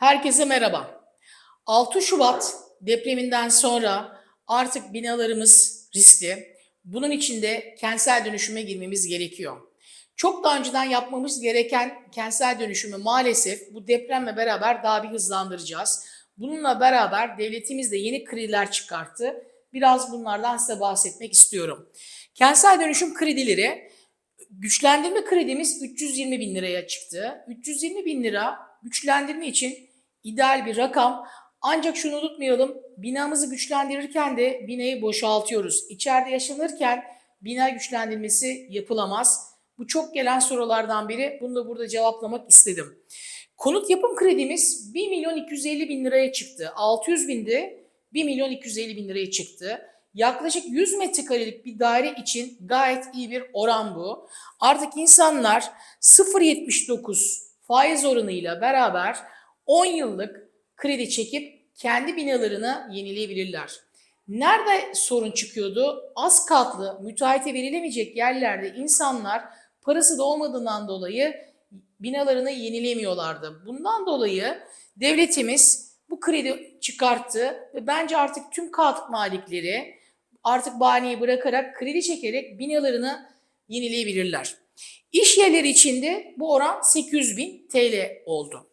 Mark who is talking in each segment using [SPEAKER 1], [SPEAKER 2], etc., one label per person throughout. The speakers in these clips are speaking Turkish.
[SPEAKER 1] Herkese merhaba. 6 Şubat depreminden sonra artık binalarımız riskli. Bunun için de kentsel dönüşüme girmemiz gerekiyor. Çok daha önceden yapmamız gereken kentsel dönüşümü maalesef bu depremle beraber daha bir hızlandıracağız. Bununla beraber devletimiz de yeni krediler çıkarttı. Biraz bunlardan size bahsetmek istiyorum. Kentsel dönüşüm kredileri güçlendirme kredimiz 320 bin liraya çıktı. 320 bin lira güçlendirme için ideal bir rakam. Ancak şunu unutmayalım, binamızı güçlendirirken de binayı boşaltıyoruz. İçeride yaşanırken bina güçlendirmesi yapılamaz. Bu çok gelen sorulardan biri. Bunu da burada cevaplamak istedim. Konut yapım kredimiz 1 milyon 250 bin liraya çıktı. 600 bindi, 1 milyon 250 bin liraya çıktı. Yaklaşık 100 metrekarelik bir daire için gayet iyi bir oran bu. Artık insanlar 0.79 faiz oranıyla beraber 10 yıllık kredi çekip kendi binalarını yenileyebilirler. Nerede sorun çıkıyordu? Az katlı, müteahhite verilemeyecek yerlerde insanlar parası da olmadığından dolayı binalarını yenilemiyorlardı. Bundan dolayı devletimiz bu kredi çıkarttı ve bence artık tüm kat malikleri artık bahaneyi bırakarak kredi çekerek binalarını yenileyebilirler. İş yerleri içinde bu oran 800 bin TL oldu.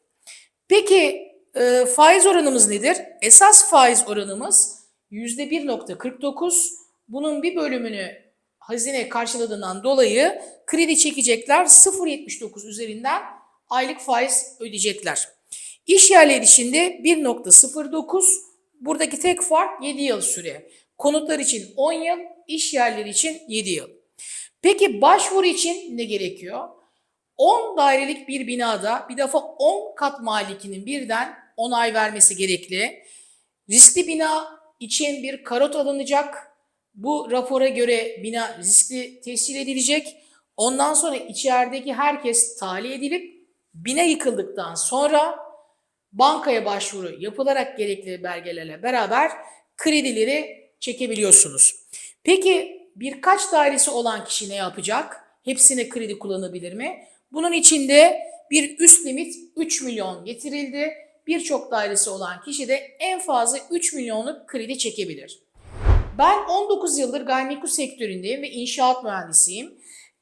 [SPEAKER 1] Peki e, faiz oranımız nedir? Esas faiz oranımız %1.49. Bunun bir bölümünü hazine karşıladığından dolayı kredi çekecekler 0.79 üzerinden aylık faiz ödeyecekler. İş yerleri içinde 1.09 buradaki tek fark 7 yıl süre. Konutlar için 10 yıl, iş yerleri için 7 yıl. Peki başvuru için ne gerekiyor? 10 dairelik bir binada bir defa 10 kat malikinin birden onay vermesi gerekli. Riskli bina için bir karot alınacak. Bu rapora göre bina riskli tescil edilecek. Ondan sonra içerideki herkes tahliye edilip bina yıkıldıktan sonra bankaya başvuru yapılarak gerekli belgelerle beraber kredileri çekebiliyorsunuz. Peki birkaç dairesi olan kişi ne yapacak? Hepsine kredi kullanabilir mi? Bunun içinde bir üst limit 3 milyon getirildi. Birçok dairesi olan kişi de en fazla 3 milyonluk kredi çekebilir. Ben 19 yıldır gayrimenkul sektöründeyim ve inşaat mühendisiyim.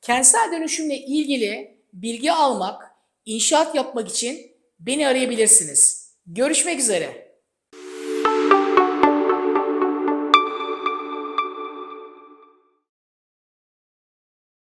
[SPEAKER 1] Kentsel dönüşümle ilgili bilgi almak, inşaat yapmak için beni arayabilirsiniz. Görüşmek üzere.